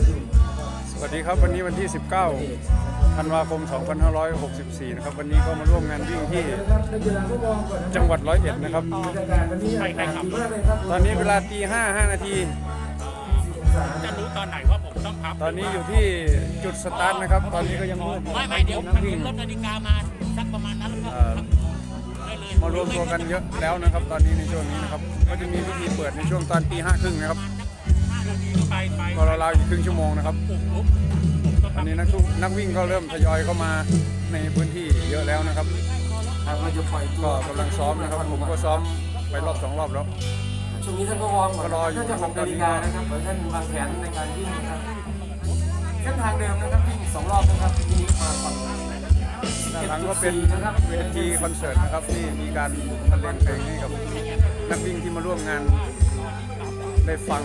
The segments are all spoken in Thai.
ดอยู่สวัสดีครับวันนี้วันที่ 19 ธันวาคม 2564 นะครับ วันนี้ก็มาร่วมงานวิ่งที่นะครับนักกีฬาก็มองก่อนจังหวัดร้อยเอ็ดนะครับบรรยากาศวันนี้อากาศดีมากเลยครับตอนนี้เวลาตีห้าห้านาที จะรู้ตอนไหนว่าผมต้องพับตอนนี้อยู่ที่จุดสตาร์ทนะครับ ตอนนี้ก็ยังมืดไม่ไม่เดี๋ยวนัมักนวิ่งรถนาฬิกามาสักประมาณนั้นแล้วก็เอ่อได้เลยมารวมตัวกันเยอะแล้วนะครับ ตอนนี้ในช่วงนี้นะครับ ก็จะมีพิธีเปิดในช่วงตอนตีห้าครึ่งนะครับ ไปไปก็ราวๆอีกครึ่งชั่วโมงนะครับปุ๊บปุ๊บผมก็ตพัอบนนี้นักทุนักวิ่งก็เริ่มทยอยเข้ามาในพื้นที่เยอะแล้วนะครับเราจะปล่อยตัวก็กำลังซ้อมนะครับ ผมก็ซ้อมไปรอบสองรอบแล้ว ช่วงนี้ท่านก็วอร์มก่อนก็รออยู่ น่าจะหกนาฬิกานะครับเดี๋ยวท่านวางแผนในการวิ่งนะครับเส้นทางเดิมนะครับวิ่งสองรอบนะครับทีนี้มาฝั่งด้านหลังก็เป็นนะครับเวทีคอนเสิร์ตนะครับที่มีการบรรเลงเพลงให้กับนักวิ่งที่มาร่วมงาน ได้ฟัง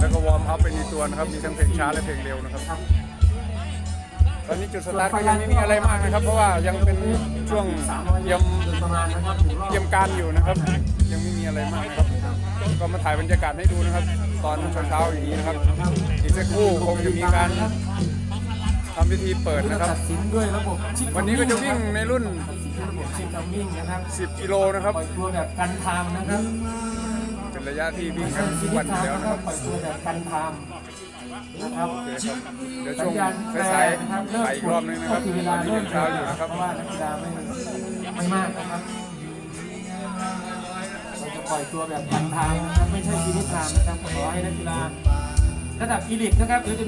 แล้วก็วอร์มอัพไปในตัวนะครับ มีทั้งเพลงช้าและเพลงเร็วนะครับ ตอนนี้จุดสตาร์ทก็ยังไม่มีอะไรมากนะครับ เพราะว่ายังเป็นช่วงเยี่ยมโดยประมาณนะครับหนึ่งรอบเยี่ยมการอยู่นะครับ ยังไม่มีอะไรมากนะครับ ก็มาถ่ายบรรยากาศให้ดูนะครับ ตอนเช้าๆอย่างนี้นะครับ อีกสักครู่คงจะมีการทำพิธีเปิดนะครับตัดสินด้วยระบบชิปวันนี้ก็จะวิ่งในรุ่นตัดสินด้วยระบบชิปทำวิ่งนะครับ10 กิโลนะครับ ปล่อยตัวแบบกันทามนะครับเป็น ระยะที่วิ่งทั้งวัชนทามแล้วนะครับปล่อยตัวแบบกันทามนะครับโอเคครับเดี๋ยวช่วงสายๆไปอีกรอบนึงนะครับตอนนี้ยังเช้าอยู่นะครับ เพราะว่านักกีฬาไม่ไม่มากนะครับเราจะปล่อยตัวแบบกันทางนะครับไม่ใช่ชีวิตทางนะครับขอให้นักกีฬาระดับอีลิทนะครับเดี๋ยวจะ